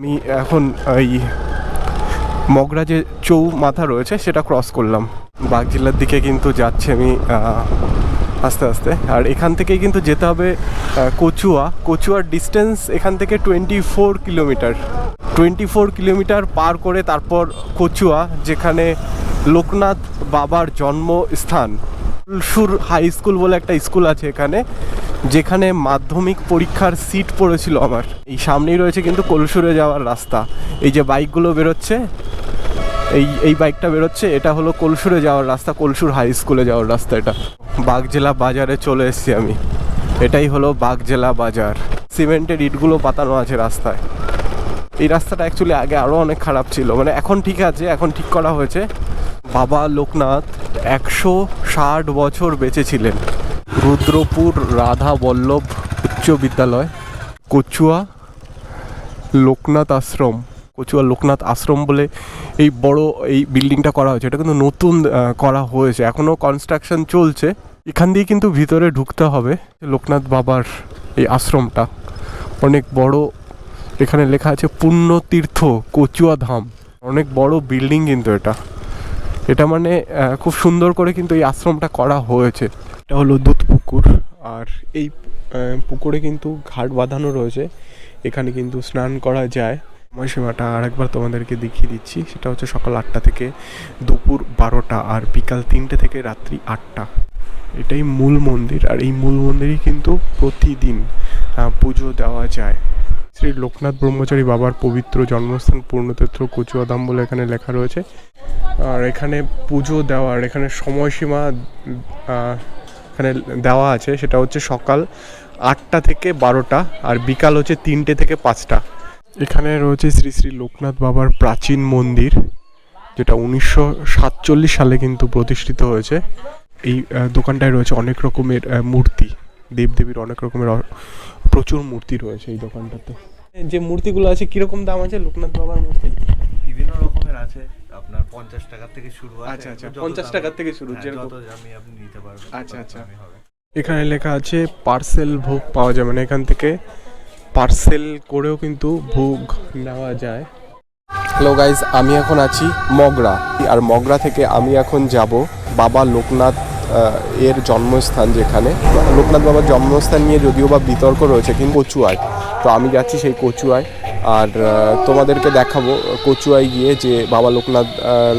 আমি এখন এই মগরা যে চৌ মাথা রয়েছে, সেটা ক্রস করলাম। বাগ জেলার দিকে কিন্তু যাচ্ছে আমি আস্তে আস্তে। আর এখান থেকেই কিন্তু যেতে হবে কচুয়া। কচুয়ার ডিস্টেন্স এখান থেকে twenty four kilometre twenty four kilometre পার করে তারপর কচুয়া, যেখানে লোকনাথ বাবার জন্মস্থান। সুর হাই স্কুল বলে একটা স্কুল আছে এখানে। যেখানে মাধ্যমিক পরীক্ষার সিট পড়েছিল আমার। এই সামনেই রয়েছে কিন্তু কলসুরে যাওয়ার রাস্তা। এই যে বাইকগুলো বেরোচ্ছে, এই এই বাইকটা বেরোচ্ছে, এটা হলো কলসুরে যাওয়ার রাস্তা, কলসুর হাই স্কুলে যাওয়ার রাস্তা এটা। বাগজেলা বাজারে চলে এসেছি আমি। এটাই হলো বাগজেলা বাজার। সিমেন্টের ইটগুলো পাতানো আছে রাস্তায়। এই রাস্তাটা অ্যাকচুয়ালি আগে আরও অনেক খারাপ ছিল। মানে এখন ঠিক আছে, এখন ঠিক করা হয়েছে। বাবা লোকনাথ একশো ষাট বছর বেঁচে ছিলেন। রুদ্রপুর রাধা বল্লভ উচ্চ বিদ্যালয়, কচুয়া লোকনাথ আশ্রম। কচুয়া লোকনাথ আশ্রম বলে এই বড় এই বিল্ডিংটা করা হয়েছে। এটা কিন্তু নতুন করা হয়েছে। এখনও কনস্ট্রাকশন চলছে। এখান দিয়ে কিন্তু ভিতরে ঢুকতে হবে লোকনাথ বাবার এই আশ্রমটা। অনেক বড়, এখানে লেখা আছে পুণ্যতীর্থ কচুয়া ধাম। অনেক বড় বিল্ডিং কিন্তু এটা। এটা মানে খুব সুন্দর করে কিন্তু এই আশ্রমটা করা হয়েছে। এটা হলো দুধ পুকুর। আর এই পুকুরে কিন্তু ঘাট বাঁধানো রয়েছে। এখানে কিন্তু স্নান করা যায়। সময়সীমাটা আরেকবার তোমাদেরকে দেখিয়ে দিচ্ছি। সেটা হচ্ছে সকাল আটটা থেকে দুপুর বারোটা আর বিকাল তিনটে থেকে রাত্রি আটটা। এটাই মূল মন্দির। আর এই মূল মন্দিরই কিন্তু প্রতিদিন পুজো দেওয়া যায়। শ্রী লোকনাথ ব্রহ্মচারী বাবার পবিত্র জন্মস্থান পূর্ণতীর্থ কচুয়াদাম বলে এখানে লেখা রয়েছে। আর এখানে পুজো দেওয়ার, এখানে সময়সীমা এখানে দেওয়া আছে, সেটা হচ্ছে সকাল আটটা থেকে বারোটা আর বিকাল হচ্ছে তিনটে থেকে পাঁচটা। এখানে রয়েছে শ্রী শ্রী লোকনাথ বাবার প্রাচীন মন্দির, যেটা উনিশশো সাতচল্লিশ সালে কিন্তু প্রতিষ্ঠিত হয়েছে। এই দোকানটায় রয়েছে অনেক রকমের মূর্তি, দেবদেবীর অনেক রকমের প্রচুর মূর্তি রয়েছে এই দোকানটাতে। যে মূর্তিগুলো আছে, কীরকম দাম আছে লোকনাথ বাবার মূর্তি? বিভিন্ন রকমের আছে। আপনার পঞ্চাশ টাকা থেকে শুরু আচ্ছা, আচ্ছা, পঞ্চাশ 50 টাকা থেকে শুরু, হ্যাঁ, যেরকম- যত দামি আপনি নিতে পারবেন আচ্ছা, আচ্ছা। এখানে লেখা আছে পার্সেল ভোগ পাওয়া যাবে মানে এখান থেকে পার্সেল করেও কিন্তু ভোগ নেওয়া যায়। হ্যালো গাইজ আমি এখন আছি মগরা আর মগরা থেকে আমি এখন যাব বাবা লোকনাথ এর জন্মস্থান যেখানে। লোকনাথ বাবার জন্মস্থান নিয়ে যদিও বা বিতর্ক রয়েছে, কিন্তু কচুয়ায়। তো আমি যাচ্ছি সেই কচুয়ায়। আর তোমাদেরকে দেখাবো কচুয়ায় গিয়ে যে বাবা লোকনাথ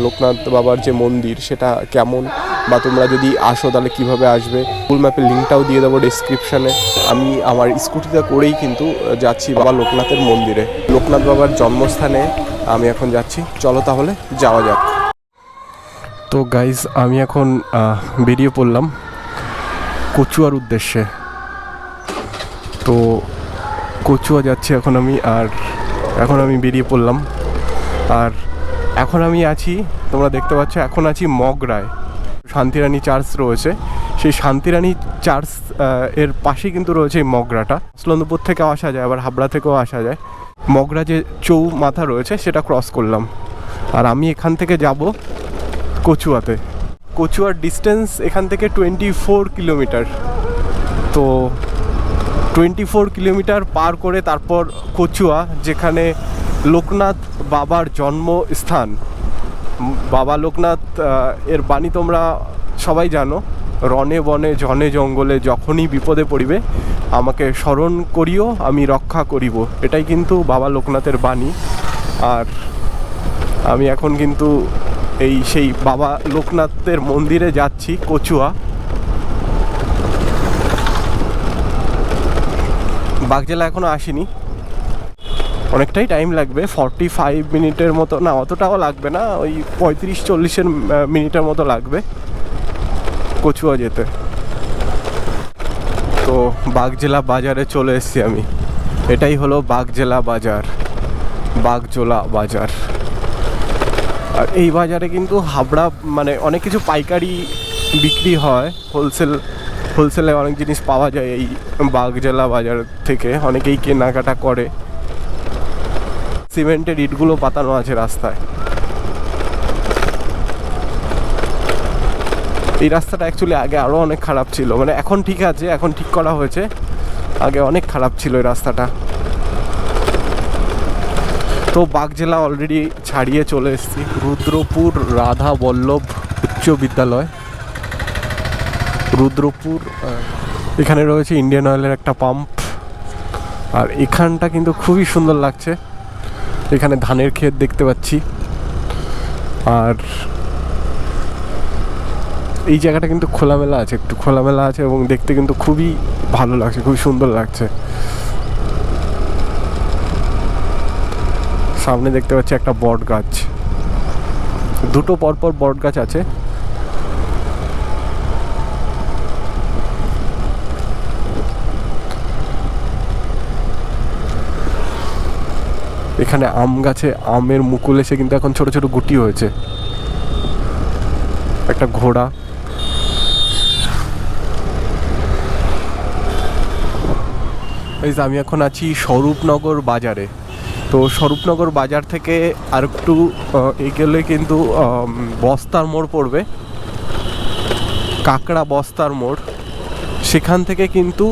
লোকনাথ বাবার যে মন্দির, সেটা কেমন? বা তোমরা যদি আসো তাহলে কীভাবে আসবে? গুগল ম্যাপের লিঙ্কটাও দিয়ে দেবো ডিসক্রিপশানে আমি আমার স্কুটিতে করেই কিন্তু যাচ্ছি বাবা লোকনাথের মন্দিরে। লোকনাথ বাবার জন্মস্থানে আমি এখন যাচ্ছি। চলো তাহলে যাওয়া যাক। তো গাইজ আমি এখন বেরিয়ে পড়লাম কচুয়ার উদ্দেশ্যে। তো কচুয়া যাচ্ছি এখন আমি, আর এখন আমি বেরিয়ে পড়লাম। আর এখন আমি আছি, তোমরা দেখতে পাচ্ছ, এখন আছি মগরায়। শান্তিরানী চার্চ রয়েছে। সেই শান্তিরানী চার্চের পাশেই কিন্তু রয়েছে এই মগরাটা। আসলন্দপুর থেকেও আসা যায়, আবার হাবড়া থেকেও আসা যায়। মগরা যে চৌ মাথা রয়েছে, সেটা ক্রস করলাম। আর আমি এখান থেকে যাব কচুয়াতে। কচুয়ার ডিস্টেন্স এখান থেকে টোয়েন্টি ফোর কিলোমিটার তো টোয়েন্টি ফোর কিলোমিটার পার করে তারপর কচুয়া, যেখানে লোকনাথ বাবার জন্মস্থান। বাবা লোকনাথ এর বাণী তোমরা সবাই জানো রনে বনে জনে জঙ্গলে যখনই বিপদে পড়িবে, আমাকে স্মরণ করিও, আমি রক্ষা করিব। এটাই কিন্তু বাবা লোকনাথের বাণী। আর আমি এখন কিন্তু এই সেই বাবা লোকনাথের মন্দিরে যাচ্ছি, কচুয়া। বাগজেলা এখনও আসেনি। অনেকটাই টাইম লাগবে ফর্টি ফাইভ মিনিটের মতো, না, অতটাও লাগবে না, ওই পঁয়ত্রিশ, চল্লিশের মিনিটের মতো লাগবে কচুয়া যেতে। তো বাগজেলা বাজারে চলে এসেছি আমি। এটাই হলো বাগজেলা বাজার, বাগজোলা বাজার। আর এই বাজারে কিন্তু হাবড়া মানে অনেক কিছু পাইকারি বিক্রি হয়। হোলসেল হোলসেলে অনেক জিনিস পাওয়া যায় এই বাগজেলা বাজার থেকে। অনেকেই কেনাকাটা করে। সিমেন্টের ইটগুলো পাতানো আছে রাস্তায়। এই রাস্তাটা অ্যাকচুয়ালি আগে আরও অনেক খারাপ ছিল। মানে এখন ঠিক আছে, এখন ঠিক করা হয়েছে। আগে অনেক খারাপ ছিল এই রাস্তাটা। তো বাগজেলা অলরেডি ছাড়িয়ে চলে এসেছি। রুদ্রপুর রাধা বল্লভ উচ্চ বিদ্যালয়। রুদ্রপুর এখানে রয়েছে ইন্ডিয়ান অয়েলের একটা পাম্প আর এখানটা কিন্তু খুবই সুন্দর লাগছে। এখানে ধানের ক্ষেত দেখতে পাচ্ছি। আর এই জায়গাটা কিন্তু খোলামেলা আছে, একটু খোলামেলা আছে এবং দেখতে কিন্তু খুবই ভালো লাগছে, খুবই সুন্দর লাগছে। সামনে দেখতে পাচ্ছি একটা বট গাছ। দুটো পরপর বট গাছ আছে। এখানে আম গাছে, আমের মুকুল এসে কিন্তু এখন ছোট ছোট গুটি হয়েছে। একটা ঘোড়া। আমি এখন আছি স্বরূপনগর বাজারে। তো স্বরূপনগর বাজার থেকে আর একটু এগোলে কিন্তু বস্তার মোড় পড়বে। কাঁকড়া বস্তার মোড়। সেখান থেকে কিন্তু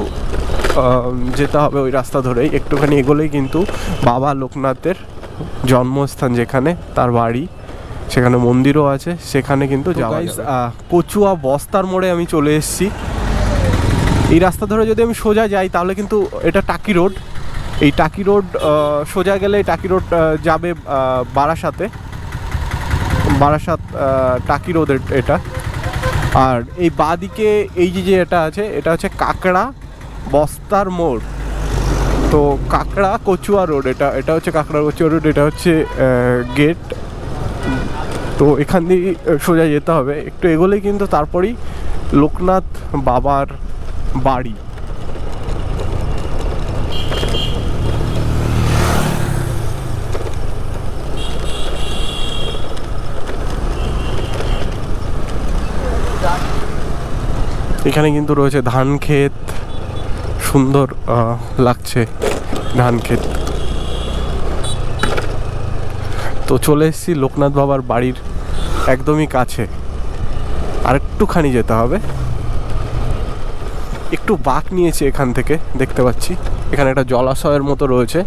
যেতে হবে ওই রাস্তা ধরেই। একটুখানি এগোলেই কিন্তু বাবা লোকনাথের জন্মস্থান যেখানে তার বাড়ি সেখানে মন্দিরও আছে সেখানে কিন্তু যাওয়া কচুয়া বস্তার মোড়ে আমি চলে এসেছি। এই রাস্তা ধরে যদি আমি সোজা যাই তাহলে কিন্তু এটা টাকি রোড। এই টাকি রোড সোজা গেলে টাকি রোড যাবে বারাসাতে। বারাসাত টাকি রোড এটা। আর এই বাদিকে এই যে যে এটা আছে, এটা হচ্ছে কাকড়া বস্তার মোড়। তো কাকড়া কচুয়া রোড, এটা এটা হচ্ছে কাকড়া কচুয়া রোড, এটা হচ্ছে গেট। তো এখান দিয়ে সোজা যেতে হবে। একটু এগোলেই কিন্তু তারপরেই লোকনাথ বাবার বাড়ি। এখানে কিন্তু রয়েছে ধান ক্ষেত। সুন্দর লাগছে ধান ক্ষেত। তো চলে এসেছি লোকনাথ বাবার বাড়ির একদমই কাছে। আর একটুখানি যেতে হবে। একটু বাঁক নিয়েছে এখান থেকে, দেখতে পাচ্ছি। এখানে একটা জলাশয়ের মতো রয়েছে।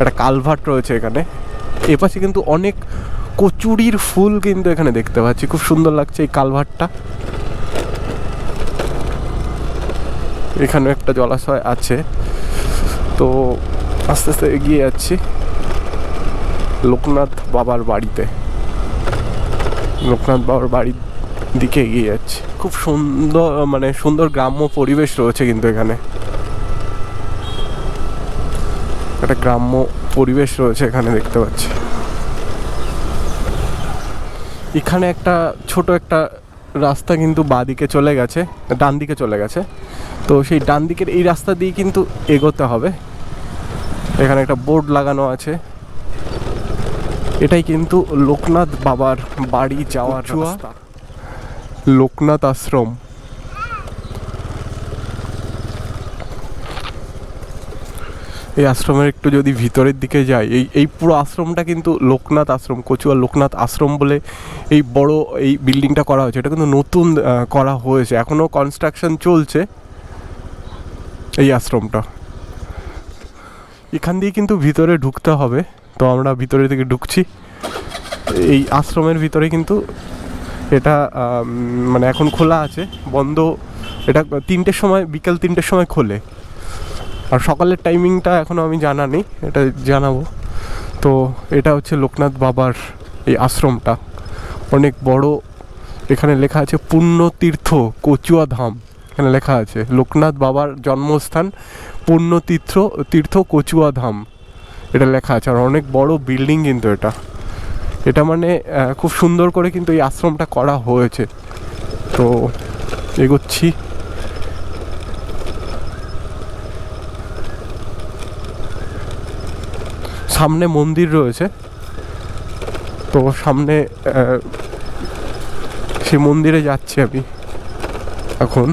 একটা কালভার্ট রয়েছে এখানে। এপাশে কিন্তু অনেক কচুরির ফুল কিন্তু এখানে দেখতে পাচ্ছি। খুব সুন্দর লাগছে এই কালভার্টটা। এখানে একটা জলাশয় আছে। তো আস্তে আস্তে এগিয়ে যাচ্ছি লোকনাথ বাবার বাড়িতে। লোকনাথ বাবার বাড়ির দিকে এগিয়ে যাচ্ছি। খুব সুন্দর মানে সুন্দর গ্রাম্য পরিবেশ রয়েছে কিন্তু এখানে। একটা গ্রাম্য পরিবেশ রয়েছে এখানে দেখতে পাচ্ছি। এখানে একটা ছোট একটা রাস্তা কিন্তু বাঁদিকে চলে গেছে ডান দিকে চলে গেছে। তো সেই ডান দিকের এই রাস্তা দিয়ে কিন্তু এগোতে হবে। এখানে একটা বোর্ড লাগানো আছে। এটাই কিন্তু লোকনাথ বাবার বাড়ি যাওয়ার? রাস্তা। লোকনাথ আশ্রম। এই আশ্রমের একটু যদি ভিতরের দিকে যাই, এই এই পুরো আশ্রমটা কিন্তু লোকনাথ আশ্রম, কচুয়া লোকনাথ আশ্রম বলে এই বড় এই বিল্ডিংটা করা হয়েছে। এটা কিন্তু নতুন করা হয়েছে। এখনও কনস্ট্রাকশন চলছে এই আশ্রমটা। এখান দিয়ে কিন্তু ভিতরে ঢুকতে হবে। তো আমরা ভিতরে থেকে ঢুকছি। এই আশ্রমের ভিতরে কিন্তু এটা মানে এখন খোলা আছে, বন্ধ, এটা তিনটের সময়, বিকেল তিনটের সময় খোলে। আর সকালের টাইমিংটা এখনও আমি জানা নেই, এটা জানাব। তো এটা হচ্ছে লোকনাথ বাবার এই আশ্রমটা। অনেক বড়, এখানে লেখা আছে পুণ্যতীর্থ কচুয়া ধাম। এখানে লেখা আছে, লোকনাথ বাবার জন্মস্থান পুণ্যতীর্থ, তীর্থ কচুয়া ধাম। এটা লেখা আছে, আর অনেক বড় বিল্ডিং কিন্তু এটা। এটা মানে খুব সুন্দর করে কিন্তু এই আশ্রমটা করা হয়েছে। তো এগোচ্ছি। সামনে মন্দির রয়েছে। তো সামনে সেই মন্দিরে যাচ্ছি আমি এখন।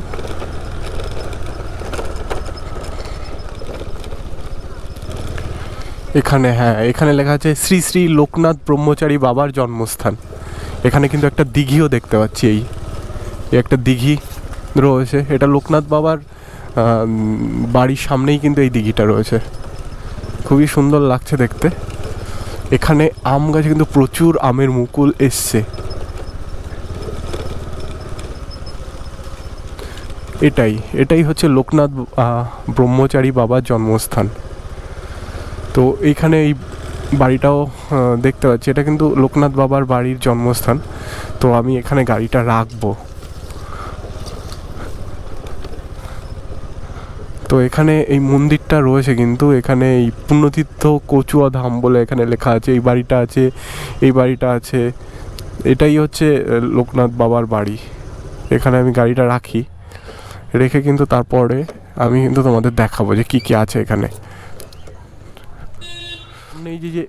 এখানে হ্যাঁ এখানে লেখা আছে, শ্রী শ্রী লোকনাথ ব্রহ্মচারী বাবার জন্মস্থান। এখানে কিন্তু একটা দিঘিও দেখতে পাচ্ছি এই একটা দিঘি রয়েছে। এটা লোকনাথ বাবার বাড়ির সামনেই কিন্তু এই দিঘিটা রয়েছে। খুবই সুন্দর লাগছে দেখতে। এখানে আম গাছে কিন্তু প্রচুর আমের মুকুল এসছে। এটাই এটাই হচ্ছে লোকনাথ ব্রহ্মচারী বাবার জন্মস্থান। তো এইখানে এই বাড়িটাও দেখতে পাচ্ছি। এটা কিন্তু লোকনাথ বাবার বাড়ির জন্মস্থান। তো আমি এখানে গাড়িটা রাখব। তো এখানে এই মন্দিরটা রয়েছে কিন্তু এখানে এই পুণ্যতীর্থ কচুয়া ধাম বলে এখানে লেখা আছে, এই বাড়িটা আছে, এই বাড়িটা আছে। এটাই হচ্ছে লোকনাথ বাবার বাড়ি। এখানে আমি গাড়িটা রাখি, রেখে কিন্তু তারপরে আমি কিন্তু তোমাদের দেখাবো যে কি কি আছে এখানে। এই যে যে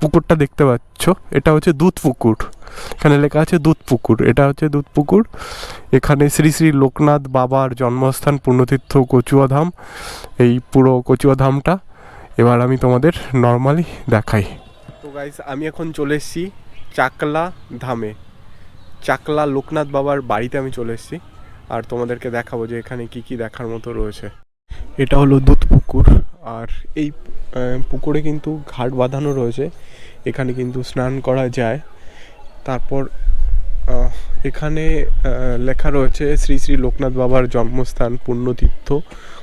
পুকুরটা দেখতে পাচ্ছ, এটা হচ্ছে দুধ পুকুর এখানে লেখা আছে দুধ পুকুর এটা হচ্ছে দুধ পুকুর এখানে শ্রী শ্রী লোকনাথ বাবার জন্মস্থান পূর্ণতীর্থ কচুয়া ধাম। এই পুরো কচুয়া ধামটা এবার আমি তোমাদের নর্মালি দেখাই। তো গাইস আমি এখন চলে এসেছি চাকলা ধামে। চাকলা লোকনাথ বাবার বাড়িতে আমি চলে এসেছি। আর তোমাদেরকে দেখাবো যে এখানে কি কি দেখার মতো রয়েছে। এটা হলো দুধ পুকুর আর এই পুকুরে কিন্তু ঘাট বাঁধানো রয়েছে। এখানে কিন্তু স্নান করা যায়। তারপর এখানে লেখা রয়েছে শ্রী শ্রী লোকনাথ বাবার জন্মস্থান পুণ্যতীর্থ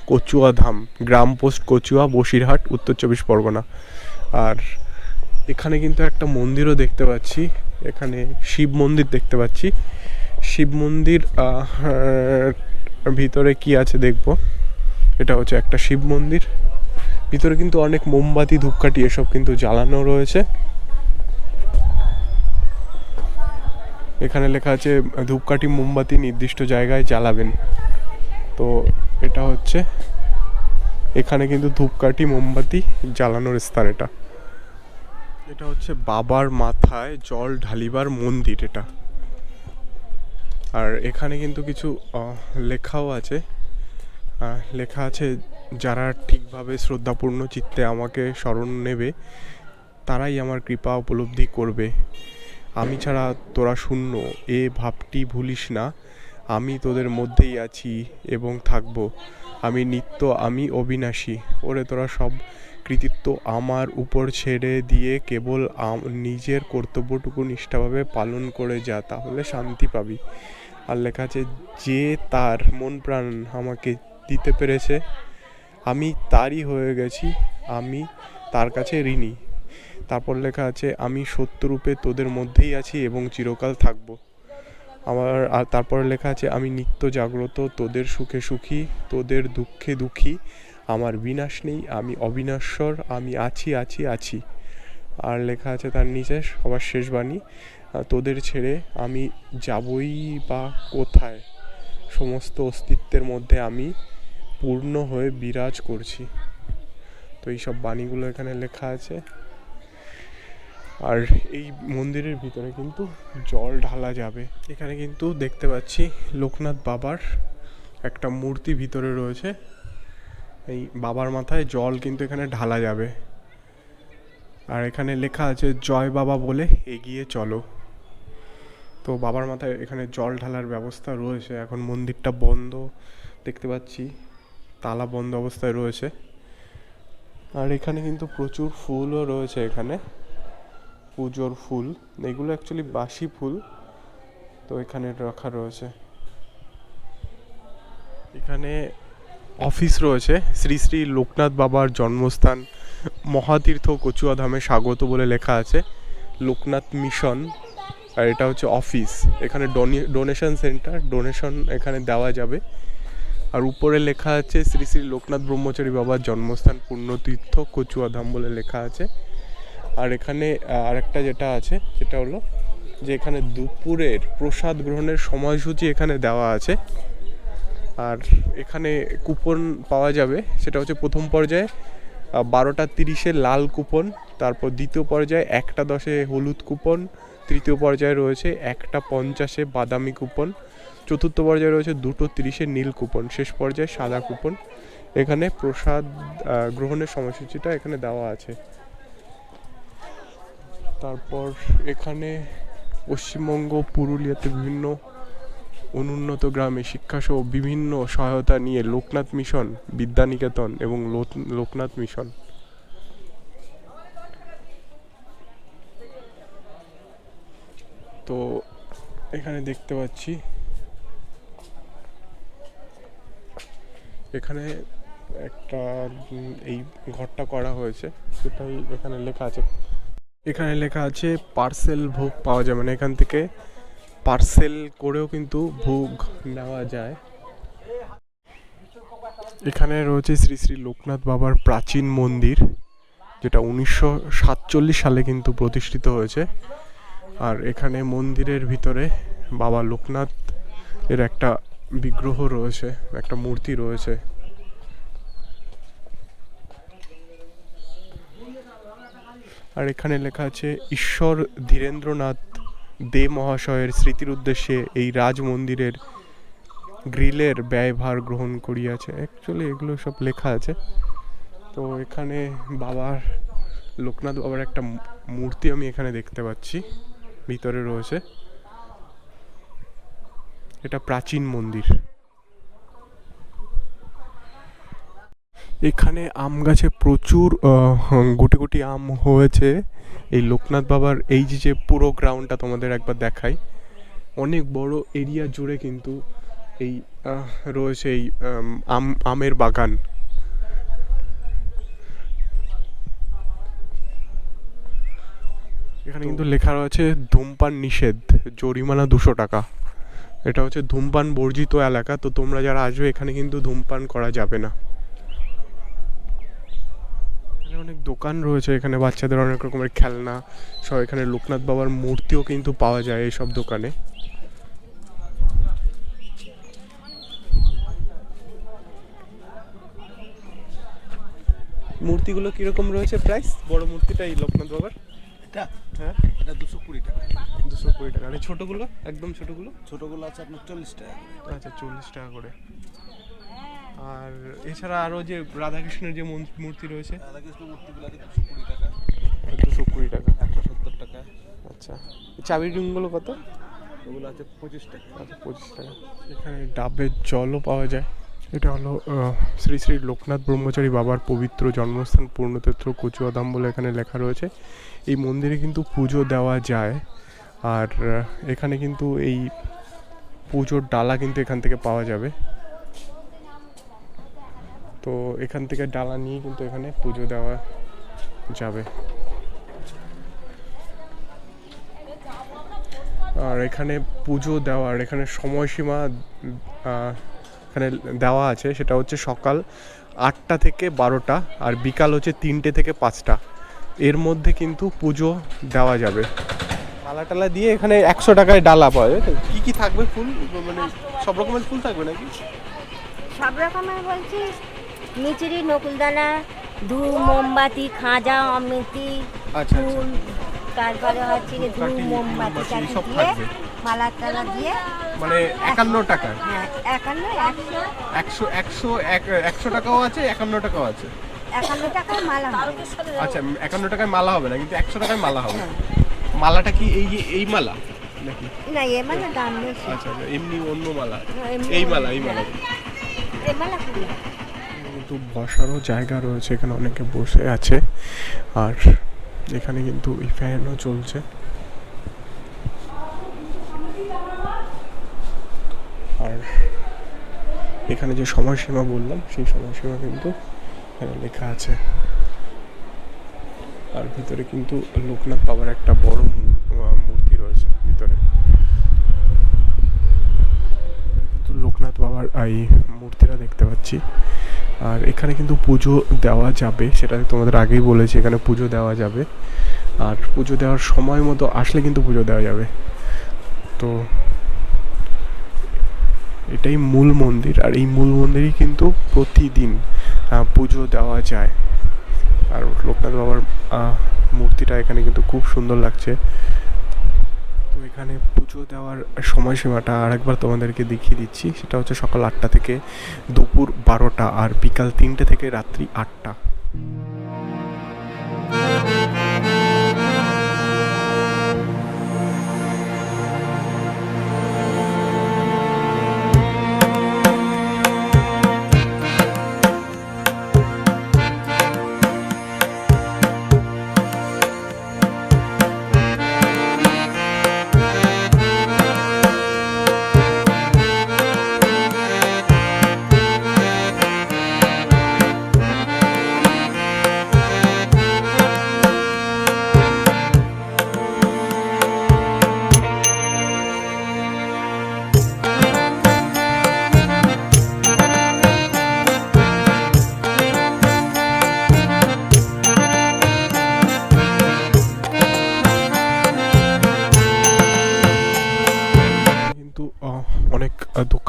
কচুয়া ধাম, গ্রাম পোস্ট কচুয়া, বসিরহাট, উত্তর চব্বিশ পরগনা। আর এখানে কিন্তু একটা মন্দিরও দেখতে পাচ্ছি, এখানে শিব মন্দির দেখতে পাচ্ছি। শিব মন্দির ভিতরে কি আছে দেখব? এটা হচ্ছে একটা শিব মন্দির। ভিতরে কিন্তু অনেক মোমবাতি, ধূপকাঠি এসব কিন্তু জ্বালানো রয়েছে। এখানে লেখা আছে, ধূপকাঠি মোমবাতি নির্দিষ্ট জায়গায় জ্বালাবেন। তো এটা হচ্ছে, এখানে কিন্তু ধূপকাঠি মোমবাতি জ্বালানোর স্থান এটা। এটা হচ্ছে বাবার মাথায় জল ঢালিবার মন্দির এটা। আর এখানে কিন্তু কিছু লেখাও আছে। লেখা আছে, যারা ঠিকভাবে শ্রদ্ধাপূর্ণ চিত্তে আমাকে স্মরণ নেবে, তারাই আমার কৃপা উপলব্ধি করবে। আমি ছাড়া তোরা শূন্য, এ ভাবটি ভুলিস না। আমি তোদের মধ্যেই আছি এবং থাকব। আমি নিত্য, আমি অবিনাশী। ওরে তোরা সব কৃতিত্ব আমার উপর ছেড়ে দিয়ে কেবল নিজের কর্তব্যটুকু নিষ্ঠাভাবে পালন করে যা, তাহলে শান্তি পাবি। আর লেখা আছে, যে তার মন প্রাণ আমাকে দিতে পেরেছে, আমি তারই হয়ে গেছি, আমি তার কাছে ঋণী। তারপর লেখা আছে, আমি সত্যরূপে তোদের মধ্যেই আছি এবং চিরকাল থাকব। আমার আর তারপরে লেখা আছে, আমি নিত্য জাগ্রত, তোদের সুখে সুখী, তোদের দুঃখে দুঃখী, আমার বিনাশ নেই, আমি অবিনাশ্বর, আমি আছি আছি আছি। আর লেখা আছে তার নিচে, সবার শেষ বাণী, তোদের ছেড়ে আমি যাবই বা কোথায়? সমস্ত অস্তিত্বের মধ্যে আমি পূর্ণ হয়ে বিরাজ করছি। তো এই সব বাণীগুলো এখানে লেখা আছে। আর এই মন্দিরের ভিতরে কিন্তু জল ঢালা যাবে। এখানে কিন্তু দেখতে পাচ্ছি লোকনাথ বাবার একটা মূর্তি ভিতরে রয়েছে। এই বাবার মাথায় জল কিন্তু এখানে ঢালা যাবে। আর এখানে লেখা আছে, জয় বাবা বলে এগিয়ে চলো। তো বাবার মাথায় এখানে জল ঢালার ব্যবস্থা রয়েছে। এখন মন্দিরটা বন্ধ, দেখতে পাচ্ছি তালা বন্ধ অবস্থায় রয়েছে। আর এখানে কিন্তু প্রচুর ফুলও রয়েছে এখানে। পুজোর ফুল, এগুলো অ্যাকচুয়ালি বাসি ফুল, তো এখানে রাখা রয়েছে। এখানে অফিস রয়েছে, শ্রী শ্রী লোকনাথ বাবার জন্মস্থান, মহাতীর্থ কচুয়া ধামে স্বাগত বলে লেখা আছে, লোকনাথ মিশন আর এটা হচ্ছে অফিস এখানে ডোনেশন সেন্টার ডোনেশন এখানে দেওয়া যাবে। আর উপরে লেখা আছে, শ্রী শ্রী লোকনাথ ব্রহ্মচারী বাবার জন্মস্থান, পুণ্যতীর্থ কচুয়া ধাম বলে লেখা আছে। আর এখানে আরেকটা যেটা আছে, সেটা হলো যে এখানে দুপুরের প্রসাদ গ্রহণের সময়সূচি এখানে দেওয়া আছে। আর এখানে কুপন পাওয়া যাবে, সেটা হচ্ছে প্রথম পর্যায়ে বারোটা তিরিশে লাল কুপন, তারপর দ্বিতীয় পর্যায়ে একটা দশে হলুদ কুপন, তৃতীয় পর্যায়ে রয়েছে একটা পঞ্চাশে বাদামি কুপন, চতুর্থ পর্যায়ে রয়েছে দুটো তিরিশে নীল কুপন, শেষ পর্যায়ে সাদা কুপন। এখানে প্রসাদ গ্রহণের সময়সূচিটা এখানে দেওয়া আছে। তারপর এখানে পশ্চিমবঙ্গ, পুরুলিয়াতে বিভিন্ন অনুন্নত গ্রামে শিক্ষাসহ বিভিন্ন সহায়তা নিয়ে লোকনাথ মিশন, বিদ্যানিকেতন এবং লোকনাথ মিশন। তো এখানে দেখতে পাচ্ছি, এখানে একটা এই ঘরটা করা হয়েছে, সেটাই এখানে লেখা আছে। এখানে লেখা আছে, পার্সেল ভোগ পাওয়া যায় মানে এখান থেকে পার্সেল করেও কিন্তু ভোগ নেওয়া যায়। এখানে রয়েছে শ্রী শ্রী লোকনাথ বাবার প্রাচীন মন্দির, যেটা উনিশশো সাতচল্লিশ সালে কিন্তু প্রতিষ্ঠিত হয়েছে। আর এখানে মন্দিরের ভিতরে বাবা লোকনাথ এর একটা বিগ্রহ রয়েছে, একটা মূর্তি রয়েছে। আর এখানে লেখা আছে, ঈশ্বর ধীরেন্দ্রনাথ দে মহাশয়ের স্মৃতির উদ্দেশ্যে এই রাজ মন্দিরের গ্রিলের ব্যয়ভার গ্রহণ করিয়াছে। অ্যাকচুয়ালি এগুলো সব লেখা আছে। তো এখানে বাবার, লোকনাথ বাবার একটা মূর্তি আমি এখানে দেখতে পাচ্ছি, ভিতরে রয়েছে। এটা প্রাচীন মন্দির। এখানে আম গাছে প্রচুর গুটি গুটি আম হয়েছে। এই লোকনাথ বাবার এই যে যে পুরো গ্রাউন্ডটা তোমাদের একবার দেখাই। অনেক বড় এরিয়া জুড়ে কিন্তু এই রয়েছে এই আম, আম আমের বাগান। এখানে কিন্তু লেখা রয়েছে ধূমপান নিষেধ জরিমানা দুশো টাকা। এটা হচ্ছে ধূমপান বর্জিত এলাকা তো তোমরা যারা আসবে এখানে কিন্তু ধূমপান করা যাবে না। অনেক দোকান রয়েছে এখানে বাচ্চাদের অনেক রকমের খেলনা সব এখানে লোকনাথ বাবার মূর্তিও কিন্তু পাওয়া যায় এইসব দোকানে। মূর্তিগুলো কীরকম রয়েছে প্রাইস? বড় মূর্তিটা এই লোকনাথ বাবার? এটা? হ্যাঁ? এটা দুশো কুড়ি টাকা। দুশো কুড়ি টাকা। আর ছোটোগুলো? একদম ছোটোগুলো? ছোটোগুলো আছে আপনার চল্লিশ টাকা। আচ্ছা চল্লিশ টাকা করে। আর এছাড়া আরও যে রাধাকৃষ্ণের যে মূর্তি রয়েছে রাধাকৃষ্ণ মূর্তিগুলো আছে দুশো কুড়ি টাকা। দুশো কুড়ি টাকা। একশো সত্তর টাকা। আচ্ছা। চাবির রিংগুলো কত? ওগুলো আছে পঁচিশ টাকা। আচ্ছা পঁচিশ টাকা। এখানে ডাবের জলও পাওয়া যায়। এটা হলো শ্রী শ্রী লোকনাথ ব্রহ্মচারী বাবার পবিত্র জন্মস্থান পূর্ণক্ষেত্র কচুয়াদাম বলে এখানে লেখা রয়েছে। এই মন্দিরে কিন্তু পুজো দেওয়া যায়। আর এখানে কিন্তু এই পুজোর ডালা কিন্তু এখান থেকে পাওয়া যাবে। তো এখান থেকে ডালা নিয়ে কিন্তু এখানে পুজো দেওয়া যাবে। আর এখানে পুজো দেওয়ার এখানে সময়সীমা এখানে দেওয়া আছে সেটা হচ্ছে সকাল আটটা থেকে বারোটা আর বিকাল হচ্ছে তিনটে থেকে পাঁচটা। এর মধ্যে কিন্তু পুজো দেওয়া যাবে। ডালা টালা দিয়ে এখানে একশো টাকায় ডালা পাওয়া যায় তো? কী কী থাকবে ফুল? মানে সব রকমের ফুল থাকবে নাকি? সব রকমের বলছি মিচুরি নকুলদানা ধূপ মোমবাতি খাঁজা অমৃতি আচ্ছা আচ্ছা। ফুল তারপরে হচ্ছে গিয়ে ধূপ মোমবাতি সব থাকবে। মালা টালা দিয়ে মানে একান্ন টাকায় হ্যাঁ একান্ন একশো। একশো একশো এক একশো টাকাও আছে একান্ন টাকাও আছে? একান্ন টাকার মালা হবে। আচ্ছা একান্ন টাকায় মালা হবে না কিন্তু একশো টাকায় মালা হবে। মালাটা কি এই এই মালা নাকি? না এ মালা দাম বেশি। আচ্ছা আচ্ছা এমনি অন্য মালা। এই মালা এই মালা। এ মালা কিন্তু বসারও জায়গা রয়েছে, এখানে অনেকে বসে আছে। আর এখানে কিন্তু ফ্যানও চলছে। আর এখানে যে সময়সীমা বললাম, সেই সময়সীমা কিন্তু এখানে লেখা আছে। আর ভিতরে কিন্তু লোকনাথ বাবার একটা বড় মূর্তি রয়েছে ভিতরে। লোকনাথ বাবার এই মূর্তিটা দেখতে পাচ্ছি। আর এখানে কিন্তু পুজো দেওয়া যাবে, সেটা তোমাদের আগেই বলেছি, এখানে পুজো দেওয়া যাবে। আর পুজো দেওয়ার সময় মতো আসলে কিন্তু পুজো দেওয়া যাবে। তো এটাই মূল মন্দির, আর এই মূল মন্দিরই কিন্তু প্রতিদিন পুজো দেওয়া যায়। আর লোকনাথ বাবার মূর্তিটা এখানে কিন্তু খুব সুন্দর লাগছে। তো এখানে পুজো দেওয়ার সময়সীমাটা আরেকবার তোমাদেরকে দেখিয়ে দিচ্ছি। সেটা হচ্ছে সকাল আটটা থেকে দুপুর বারোটা আর বিকাল তিনটে থেকে রাত্রি আটটা।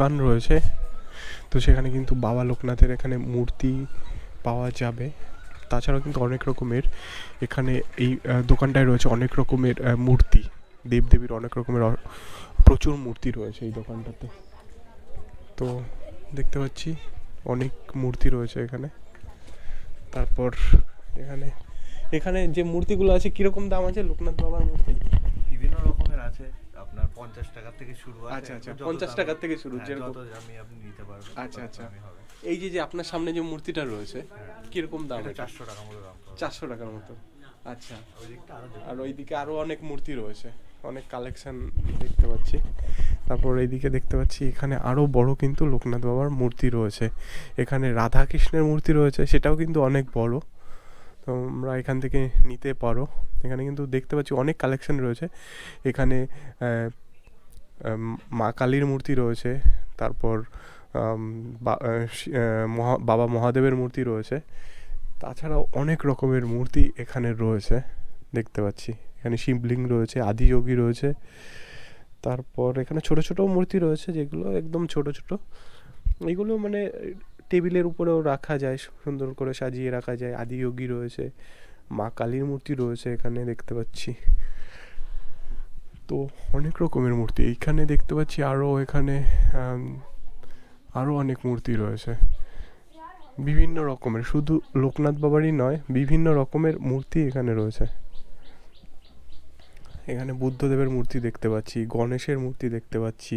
দোকান রয়েছে। তো সেখানে কিন্তু বাবা লোকনাথের এখানে মূর্তি পাওয়া যাবে। তাছাড়াও কিন্তু অনেক রকমের এখানে এই দোকানটায় রয়েছে অনেক রকমের মূর্তি। দেবদেবীর অনেক রকমের প্রচুর মূর্তি রয়েছে এই দোকানটাতে। তো দেখতে পাচ্ছি অনেক মূর্তি রয়েছে এখানে। তারপর এখানে এখানে যে মূর্তিগুলো আছে, কীরকম দাম আছে লোকনাথ বাবার মূর্তি? বিভিন্ন রকমের আছে। আপনার পঞ্চাশ টাকা থেকে শুরু আচ্ছা, আচ্ছা, যত 50 দামি- টাকার থেকে শুরু, হ্যাঁ, যেরকম- দামি আপনি নিতে পারবেন আচ্ছা, আচ্ছা। এই যে যে আপনার সামনে যে মূর্তিটা রয়েছে কীরকম দাম চারশো টাকা মতো দাম চারশো টাকার মতো। আচ্ছা। আরও ওইদিকে আরও অনেক মূর্তি রয়েছে অনেক কালেকশন দেখতে পাচ্ছি। তারপর এইদিকে দেখতে পাচ্ছি এখানে আরও বড় কিন্তু লোকনাথ বাবার মূর্তি রয়েছে। এখানে রাধা কৃষ্ণের মূর্তি রয়েছে সেটাও কিন্তু অনেক বড়। তোমরা এখান থেকে নিতে পারো। এখানে কিন্তু দেখতে পাচ্ছি অনেক কালেকশন রয়েছে। এখানে মা কালীর মূর্তি রয়েছে। তারপর বাবা মহাদেবের মূর্তি রয়েছে। তাছাড়াও অনেক রকমের মূর্তি এখানে রয়েছে, দেখতে পাচ্ছি। এখানে শিবলিঙ্গ রয়েছে, আদিযোগী রয়েছে। তারপর এখানে ছোট ছোট মূর্তি রয়েছে যেগুলো একদম ছোট ছোট। এগুলো মানে টেবিলের উপরেও রাখা যায় সুন্দর করে সাজিয়ে রাখা যায়। আদিযোগী রয়েছে, মা কালীর মূর্তি রয়েছে এখানে দেখতে পাচ্ছি। তো অনেক রকমের মূর্তি, এইখানে দেখতে পাচ্ছি আরও এখানে আরও অনেক মূর্তি রয়েছে। বিভিন্ন রকমের, শুধু লোকনাথ বাবারই নয়, বিভিন্ন রকমের মূর্তি এখানে রয়েছে। এখানে বুদ্ধদেবের মূর্তি দেখতে পাচ্ছি, গণেশের মূর্তি দেখতে পাচ্ছি।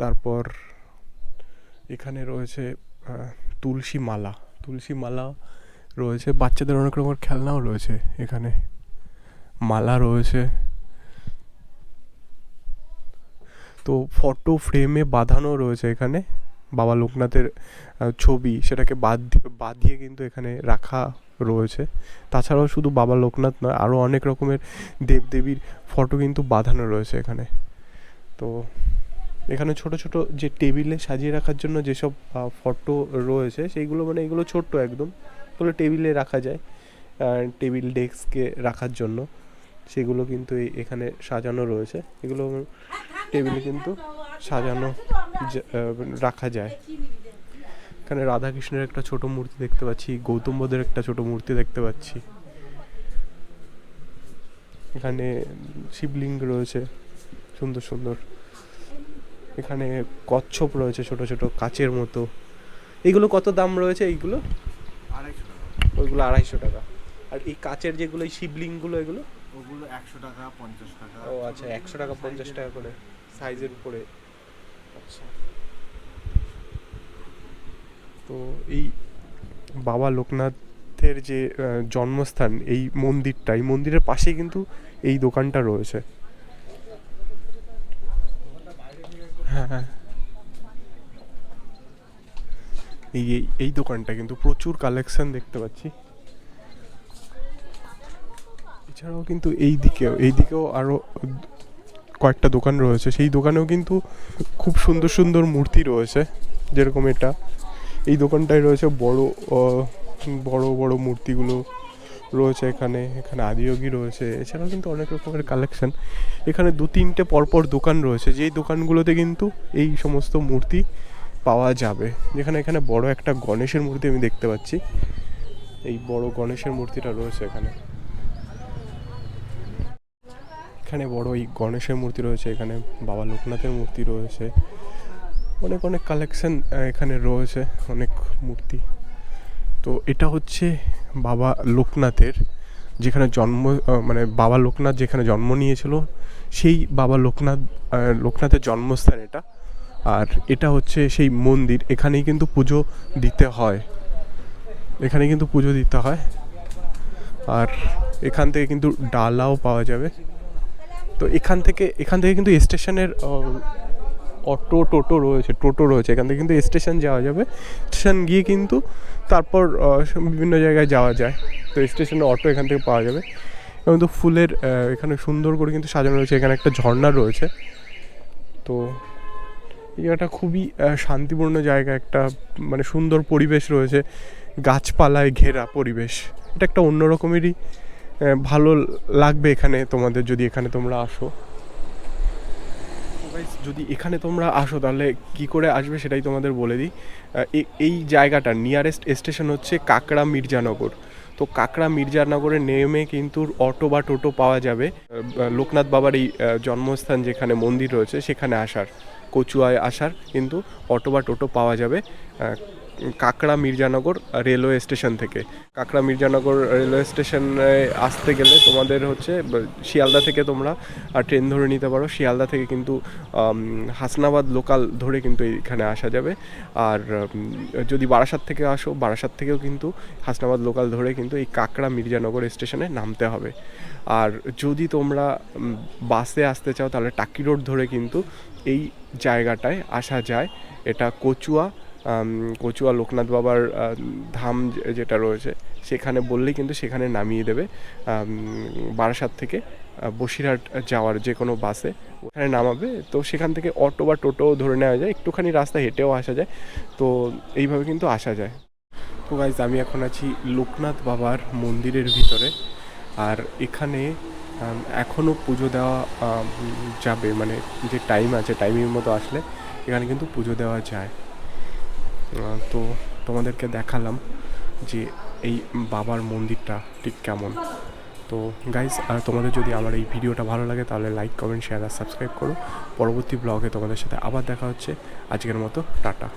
তারপর এখানে রয়েছে তুলসী মালা তুলসী মালা রয়েছে। বাচ্চাদের অনেক রকমের খেলনাও রয়েছে এখানে। মালা রয়েছে। তো ফটো ফ্রেমে বাঁধানো রয়েছে এখানে। বাবা লোকনাথের ছবি। সেটাকে বাদ বাঁধিয়ে কিন্তু এখানে রাখা রয়েছে। তাছাড়াও শুধু বাবা লোকনাথ নয় আরও অনেক রকমের দেবদেবীর ফটো কিন্তু বাঁধানো রয়েছে এখানে। তো এখানে ছোট ছোট যে টেবিলে সাজিয়ে রাখার জন্য যেসব ফটো রয়েছে, সেইগুলো মানে এগুলো ছোট্ট একদম। এগুলো টেবিলে রাখা যায় টেবিল ডেস্কে রাখার জন্য। সেগুলো কিন্তু এখানে সাজানো রয়েছে। এগুলো টেবিলে কিন্তু সাজানো রাখা যায়। এখানে রাধাকৃষ্ণের একটা ছোট মূর্তি দেখতে পাচ্ছি, গৌতম বুদ্ধের একটা ছোট মূর্তি দেখতে পাচ্ছি। এখানে শিবলিঙ্গ রয়েছে, সুন্দর সুন্দর। এখানে কচ্ছপ রয়েছে ছোট ছোট কাচের মতো। এইগুলো কত দাম রয়েছে এইগুলো? আড়াইশো টাকা। ওইগুলো আড়াইশো টাকা। আর এই কাচের যেগুলো এই শিবলিঙ্গগুলো এগুলো? ওগুলো একশো টাকা পঞ্চাশ টাকা। ও আচ্ছা একশো টাকা পঞ্চাশ টাকা করে। সাইজের উপরে। আচ্ছা। তো এই বাবা লোকনাথের যে জন্মস্থান এই মন্দিরটা এই মন্দিরের পাশেই কিন্তু এই দোকানটা রয়েছে। হ্যাঁ হ্যাঁ। এই, এই- দোকানটা কিন্তু প্রচুর কালেকশন দেখতে পাচ্ছি। এছাড়াও কিন্তু এই দিকেও এই দিকেও আরও কয়েকটা দোকান রয়েছে। সেই দোকানেও কিন্তু খুব সুন্দর সুন্দর মূর্তি রয়েছে, যেরকম এটা। এই দোকানটায় রয়েছে বড় বড় বড় মূর্তিগুলো। রয়েছে এখানে এখানে আদিয়োগী রয়েছে, এছাড়াও কিন্তু অনেক রকমের কালেকশন এখানে দু তিনটে পরপর দোকান রয়েছে, যেই দোকানগুলোতে কিন্তু এই সমস্ত মূর্তি পাওয়া যাবে। যেখানে এখানে বড় একটা গণেশের মূর্তি আমি দেখতে পাচ্ছি। এই বড় গণেশের মূর্তিটা রয়েছে এখানে। এখানে বড় এই গণেশের মূর্তি রয়েছে, এখানে বাবা লোকনাথের মূর্তি রয়েছে। অনেক অনেক কালেকশন এখানে রয়েছে, অনেক মূর্তি। তো এটা হচ্ছে বাবা লোকনাথের, যেখানে জন্ম মানে বাবা লোকনাথ যেখানে জন্ম নিয়েছিল, সেই বাবা লোকনাথ লোকনাথের জন্মস্থান এটা। আর এটা হচ্ছে সেই মন্দির, এখানেই কিন্তু পুজো দিতে হয়। এখানে কিন্তু পুজো দিতে হয়। আর এখান থেকে কিন্তু ডালাও পাওয়া যাবে। তো এখান থেকে এখান থেকে কিন্তু স্টেশনের অটো, টোটো রয়েছে টোটো রয়েছে। এখান থেকে কিন্তু স্টেশন যাওয়া যাবে। স্টেশন গিয়ে কিন্তু তারপর বিভিন্ন জায়গায় যাওয়া যায়। তো স্টেশনে অটো এখান থেকে পাওয়া যাবে। এবং তো ফুলের এখানে সুন্দর করে কিন্তু সাজানো রয়েছে। এখানে একটা ঝর্ণা রয়েছে। তো এই জায়গাটা খুবই শান্তিপূর্ণ জায়গা। একটা মানে সুন্দর পরিবেশ রয়েছে। গাছপালায় ঘেরা পরিবেশ। এটা একটা অন্য রকমেরই ভালো লাগবে এখানে তোমাদের, যদি এখানে তোমরা আসো। যদি এখানে তোমরা আসো, তাহলে কি করে আসবে সেটাই তোমাদের বলে দিই। এই জায়গাটার নিয়ারেস্ট স্টেশন হচ্ছে কাকড়া মির্জানগর। তো কাকড়া মির্জানগরে নেমে কিন্তু অটো বা টোটো পাওয়া যাবে। লোকনাথ বাবার এই জন্মস্থান যেখানে মন্দির রয়েছে, সেখানে আসার, কচুয়ায় আসার কিন্তু অটো বা টোটো পাওয়া যাবে। কাকড়া মির্জানগর রেলওয়ে স্টেশন থেকে। কাকড়া মির্জানগর রেলওয়ে স্টেশনে আসতে গেলে তোমাদের হচ্ছে, শিয়ালদা থেকে তোমরা ট্রেন ধরে নিতে পারো। শিয়ালদা থেকে কিন্তু হাসনাবাদ লোকাল ধরে কিন্তু এখানে আসা যাবে। আর যদি বারাসাত থেকে আসো, বারাসাত থেকেও কিন্তু হাসনাবাদ লোকাল ধরে কিন্তু এই কাকড়া মির্জানগর স্টেশনে নামতে হবে। আর যদি তোমরা বাসে আসতে চাও, তাহলে টাকি রোড ধরে কিন্তু এই জায়গাটায় আসা যায়। এটা কচুয়া কচুয়া, লোকনাথ বাবার ধাম যেটা রয়েছে, সেখানে বললেই কিন্তু সেখানে নামিয়ে দেবে বারাসাত থেকে বসিরহাট যাওয়ার যে কোনো বাসে ওখানে নামাবে। তো সেখান থেকে অটো বা টোটো ধরে নেওয়া যায়, একটুখানি রাস্তা হেঁটেও আসা যায়। তো এইভাবে কিন্তু আসা যায়। তো গাইজ আমি এখন আছি লোকনাথ বাবার মন্দিরের ভিতরে। আর এখানে এখনও পুজো দেওয়া যাবে। মানে যে টাইম আছে টাইমের মতো আসলে এখানে কিন্তু পুজো দেওয়া যায়। তো তোমাদেরকে দেখালাম যে এই বাবার মন্দিরটা ঠিক কেমন। তো গাইজ আর তোমাদের যদি আমার এই ভিডিওটা ভালো লাগে, তাহলে লাইক কমেন্ট শেয়ার আর সাবস্ক্রাইব করো। পরবর্তী ব্লগে তোমাদের সাথে আবার দেখা হচ্ছে। আজকের মতো, টাটা।